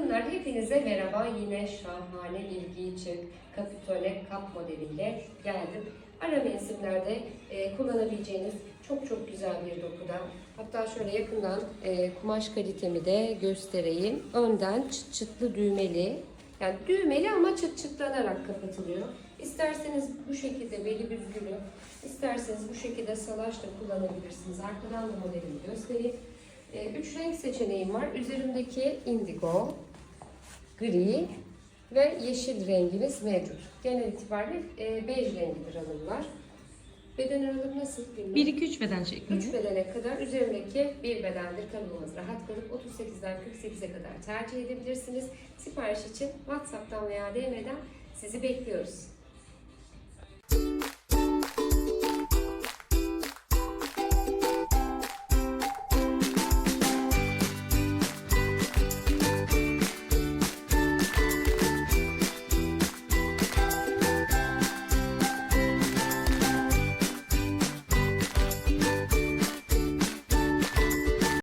Hanımlar hepinize merhaba. Yine şahane bir giyçik kapitole kap modeliyle geldim. Ara mevsimlerde e, kullanabileceğiniz çok çok güzel bir dokuda. Hatta şöyle yakından e, kumaş kalitemi de göstereyim. Önden çıt çıtlı düğmeli. Yani düğmeli ama çıt çıtlanarak kapatılıyor. İsterseniz bu şekilde beli büzgülü, isterseniz bu şekilde salaş da kullanabilirsiniz. Arkadan da modelimi göstereyim. E, Üç renk seçeneğim var. Üzerimdeki indigo, gri ve yeşil rengimiz mevcut. Genel itibariyle e, bej rengidir hanımlar. Beden aralığı nasıl bilmiyorum. 1-2-3 beden şeklinde. 3 bedene kadar üzerimdeki bir bedendir kalınmaz. Rahat kalıp 38'den 48'e kadar tercih edebilirsiniz. Sipariş için WhatsApp'tan veya DM'den sizi bekliyoruz.